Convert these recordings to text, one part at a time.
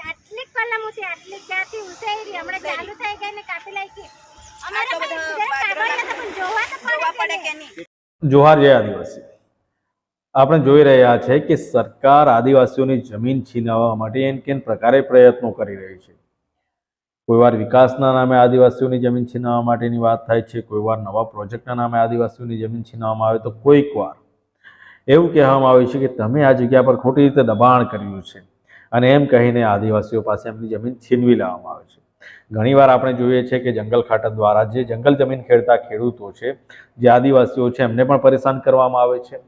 હતી આટલી ક્યાંથી ઉસેરી હમણાં ચાલુ થઈ ગઈ ને કાપી લાગી અમારે આટલો પણ જોવા તો જોવા પડે કે નહીં. જોહાર જય આદિવાસી. આપણે જોઈ રહ્યા છે કે સરકાર આદિવાસીઓની જમીન છીનવવા માટે એન કેન પ્રકારે પ્રયત્નો કરી રહી છે. કોઈ વાર વિકાસના નામે આદિવાસીઓની જમીન છીનવવા માટેની વાત થાય છે કોઈ વાર નવા પ્રોજેક્ટના નામે આદિવાસીઓની જમીન છીનવવામાં આવે તો કોઈક વાર. એવું કહેવામાં આવે છે કે તમે આ જગ્યા પર ખોટી રીતે દબાણ કર્યું છે. અને એમ કહીને આદિવાસીઓ પાસે એમની જમીન છીનવી લેવામાં આવે છે. ઘણીવાર આપણે જોઈએ છે કે જંગલ ખાટા દ્વારા જે જંગલ જમીન ખેડતા ખેડૂતો છે, જે આદિવાસીઓ છે, એમને પણ પરેશાન કરવામાં આવે છે.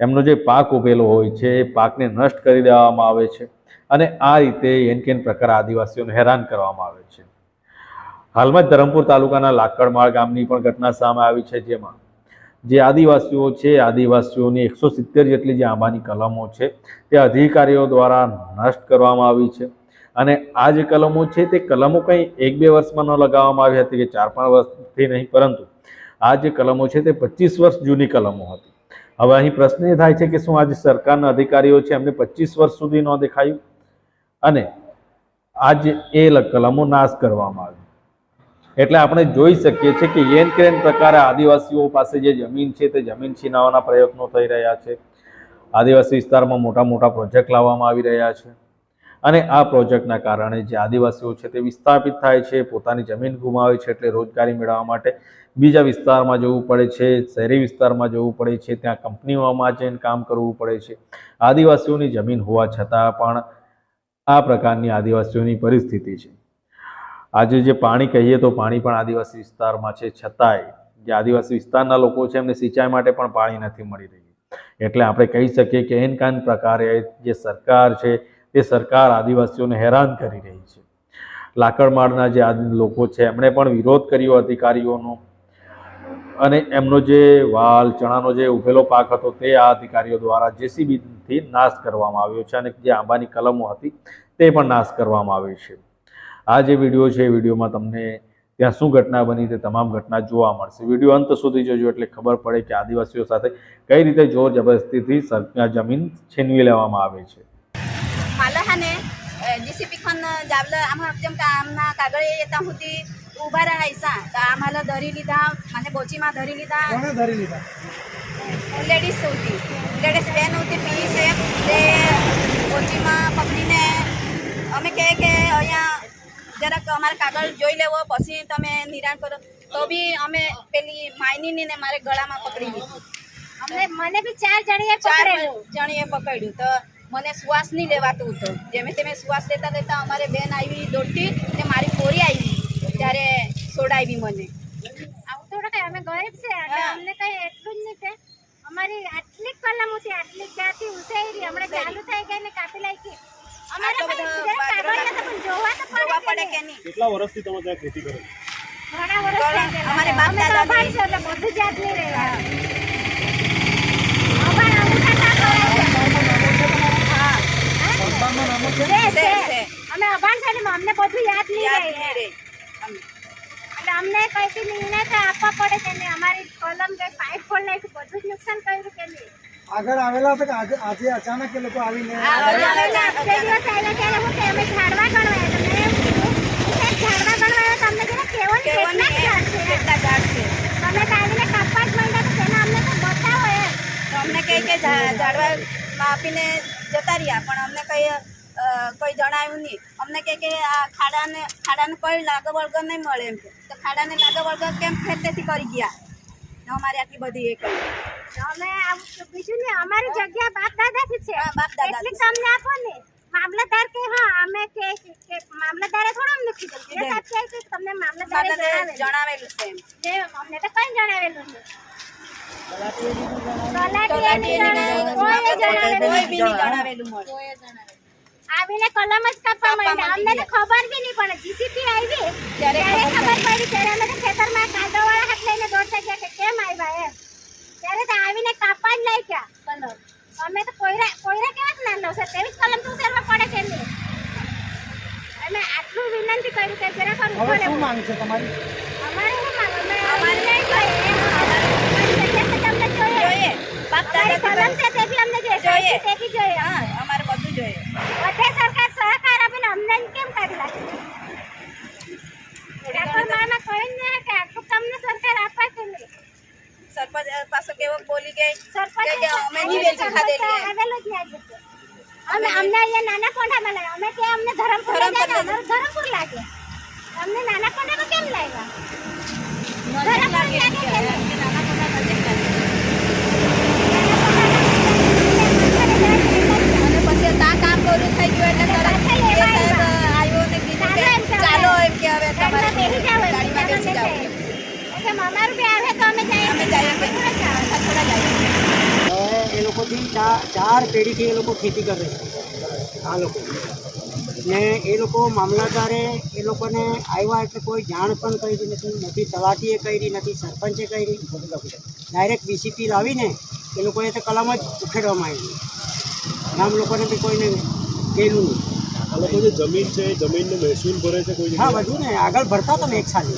એમનો જે પાક ઉભેલો હોય છે, એ પાકને નષ્ટ કરી દેવામાં આવે છે અને આ રીતે એન કેન પ્રકાર આદિવાસીઓને હેરાન કરવામાં આવે છે. હાલમાં જ ધરમપુર તાલુકાના લાકડમાળ ગામની પણ ઘટના સામે આવી છે, જેમાં જે આદિવાસીઓ છે, આદિવાસીઓની એકસો સિત્તેર જેટલી જે આંબાની કલમો છે, તે અધિકારીઓ દ્વારા નષ્ટ કરવામાં આવી છે. અને આ જે કલમો છે, તે કલમો કંઈ એક બે વર્ષમાં ન લગાવવામાં આવી હતી કે ચાર પાંચ વર્ષથી નહીં, પરંતુ આ જે કલમો છે, તે પચીસ વર્ષ જૂની કલમો હતી. હવે અહીં પ્રશ્ન એ થાય છે કે શું આજે સરકારના અધિકારીઓ છે, એમને પચીસ વર્ષ સુધી ન દેખાયું? અને આજ એ કલમો નાશ કરવામાં આવી. એટલે આપણે જોઈ શકીએ છીએ કે એન કેન પ્રકારે આદિવાસીઓ પાસે જે જમીન છે તે જમીન છીનાવાના પ્રયત્નો થઈ રહ્યા છે. આદિવાસી વિસ્તારમાં મોટા મોટા પ્રોજેક્ટ લાવવામાં આવી રહ્યા છે. અને આ પ્રોજેક્ટના કારણે જે આદિવાસીઓ છે તે વિસ્થાપિત થાય છે, પોતાની જમીન ગુમાવે છે એટલે રોજગારી મેળવવા માટે બીજા વિસ્તારમાં જવું પડે છે, શહેરી વિસ્તારમાં જવું પડે છે, ત્યાં કંપનીઓમાં જઈને કામ કરવું પડે છે. આદિવાસીઓની જમીન હોવા છતાં પણ આ પ્રકારની આદિવાસીઓની પરિસ્થિતિ છે. આજે જે પાણી કહીએ તો પાણી પણ આદિવાસી વિસ્તારમાં છે. છતાંય જે આદિવાસી વિસ્તારના લોકો છે, એમને સિંચાઈ માટે પણ પાણી નથી મળી રહ્યું. એટલે આપણે કહી શકીએ કે એન કાન પ્રકારે જે સરકાર છે તે સરકાર આદિવાસીઓને હેરાન કરી રહી છે. લાકડમાળના જે લોકો છે, એમણે પણ વિરોધ કર્યો અધિકારીઓનો. અને એમનો જે વાલ, ચણાનો જે ઉભેલો પાક હતો, તે આ અધિકારીઓ દ્વારા જેસીબીથી નાશ કરવામાં આવ્યો છે અને જે આંબાની કલમો હતી, તે પણ નાશ કરવામાં આવી છે. આ જે વીડિયો છે એ વિડીયોમાં તમને ત્યાં શું ઘટના બની તે તમામ ઘટના જોવા મળશે. વીડિયો અંત સુધી જોજો એટલે ખબર પડે કે આદિવાસીઓ સાથે કઈ રીતે જોર જબરદસ્તીથી જમીન છીનવી લેવામાં આવે છે. જીસીપी ખन જાવलं आम्हाला જેમ કામના કાગળ येता होती ઊભા રાહાયસા તો આम्हाला ધરી લીધા મને બોચીમાં ધરી લીધા. કોને ધરી લીધા? લેડીઝ હતી લેડીઝ બેન હતી પીસ એમ તે બોચીમાં પકડીને અમે કહે કે અહીંયા જરાક અમારે કાગળ જોઈ લેવો પછી તમે નિરાણ કરો. તો બી અમે પેલી માયનીની ને મારે ગળામાં પકડી લીધી. અમને મને બી ચાર જણીએ ચાર જણીએ પકડ્યું. તો મને શ્વાસ નહીં લેવાતું હતું. જેમે તેમે શ્વાસ લેતા લેતા અમારે બેન આવી દોડતી ને મારી કોરી આવી. ત્યારે સોડાવી મને. આવું થોડું કઈ અમે ગરીબ છે અમને કઈ એટલું જ નહીં છે અમારી આટલી કલમ હતી આટલી ક્યાંથી ઉસેરી હમણાં ચાલુ થઈ ગઈ ને કાપી લાગી કેટલા વર્ષથી તમે ત્યાં ખેતી કરો છો? ઘણા વર્ષ થઈ ગયા. અમારે બાપ છે એટલે બધું જ યાદ નહીં રહ્યા અભણ અંગૂઠા ના કરે છે. હા. સંતાનના નામો છે છે, છે, છે. છે. અમે અભાણ છે એટલે અમને બધું યાદ નહીં રહે. એટલે અમને કઈ નિર્ણય આપવા પડે કે નહીં? અમારી કલમ કે પાઇપ ફોડ નાખ્યું બધું જ નુકસાન કર્યું કે નહીં? આગળ આવેલા હતા કે આજે અચાનક એ લોકો આવીને અમને કહે કે ઝાડવા માપીને જતા રહ્યા પણ અમને કઈ કોઈ જણાવ્યું નહીં. અમને કહે કે આ ખાડાને ખાડાને કોઈ લાગ વળગર નહીં મળે એમ કે. તો ખાડાને લાગ વળગર કેમ ખેતેથી કરી ગયા? અમારે આટલી બધી એ કરી તો અમે આવું તો બીજું નહીં અમારી જગ્યા બાપ દાદાથી છે. હા, બાપ દાદાથી એટલી તમને આપો ને. મામલતદાર કે હા અમે કે કે મામલતદારે થોડું અમને કીધું. એ કીધું. સાચી છે કે તમને મામલતદારે માતાને જણાવેલું જણાવેલું છે એમ. જે અમને તો કઈ જણાવેલું છે તલાટીએ તલાટીએ નહીં જણાવેલું, કોઈએ જણાવેલું કોઈ બી નહીં નહીં. જણાવેલું મળે આવીને કલમ જ કાપવા કાપવા માંડ્યા. અમને તો ખબર બી નહીં પડે. જીસીપી આવી ત્યારે ત્યારે ખબર ખબર પડી. ત્યારે અમે તો ખેતરમાં કાંદાવાળા માંગ છે તમારી સરપંચ પાસે કેવો બોલી ગઈ સરપંચ અમે નહીં વેચી ખાધેલી અમે અમને અહીંયા નાના કોંઠામાં લાગ્યા અમે ત્યાં અમને ધરમપુર લાગ્યા ધરમપુર લાગ્યા અમને નાના કોંઢામાં કેમ પછી પૂરું થઈ ગયું એટલે તરત એ લેવા સાહેબ આવ્યા. આવ્યો ને કીધું કે ચાલો એમ કે ચાલો એમ કે હવે તમારે ગાડીમાં બેસી જાઓ એમ. ગાડીમાં બેસી જાઓ. કે અમારું બી આવે તો અમે જઈએ અમે જઈએ કે થોડા જ આવે. થોડા જાય હવે એ લોકોથી ચાર ચાર પેઢીથી એ લોકો ખેતી કરે છે. આ લોકો. ને એ લોકો મામલતદારે એ લોકોને આવ્યા એટલે કોઈ જાણ પણ કરી નથી નથી તલાટીએ કરી નથી સરપંચે કરી. ડાયરેક્ટ બીસીપી લાવીને એ લોકોએ તો કલમ જ ઉખેડવામાં આવી. ગામ લોકોને બી કોઈને કહેલું નહીં. આ લોકો જે જમીન છે એ જમીનનો મહેસૂલ ભરે છે કોઈ હા બધું ને. આગળ ભરતા તમે એક સાથે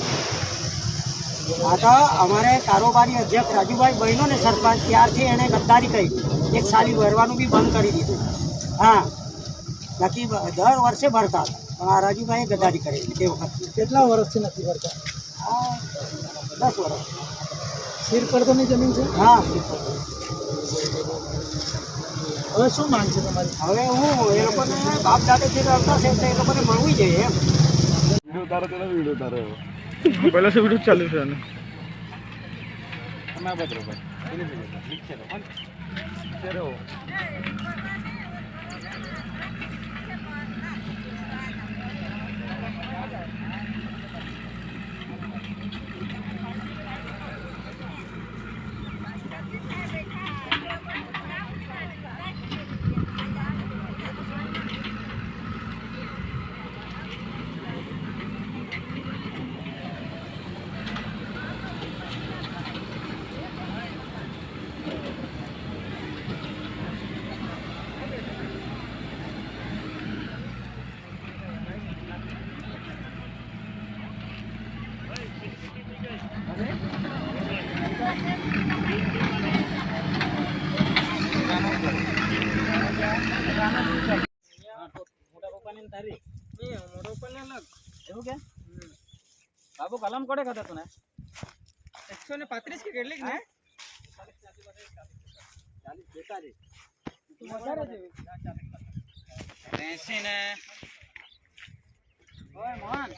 આ તો અમારે કારોબારી અધ્યક્ષ રાજુભાઈ બહેનો ને સરપંચ ત્યારથી એણે ગદ્દારી કરી. એક સાલી ભરવાનું બી બંધ કરી દીધું. હા. બાકી બ- દર વર્ષે ભરતા. હતા પણ આ રાજુભાઈએ ગદ્દારી કરી તે વખત. કેટલા વર્ષથી નથી ભરતા? આ દસ વર્ષ. સિર પડતરની જમીન છે? હા હવે શું માંગ છે તમારી? હવે હું એ લોકોને બાપ દાદાથી કરતા છે તો એ લોકોને મળવું જોઈએ એમ. વીડિયો ઉતારો તો નથી વીડિયો ઉતારો એવો. પહેલા સે વીડિયો ચાલુ છે આને બાબુ કલમ કોડે ખાતા તું એકસો ને પાંત્રીસ કે કેટલીક ને એસી ને. ઓય મોહન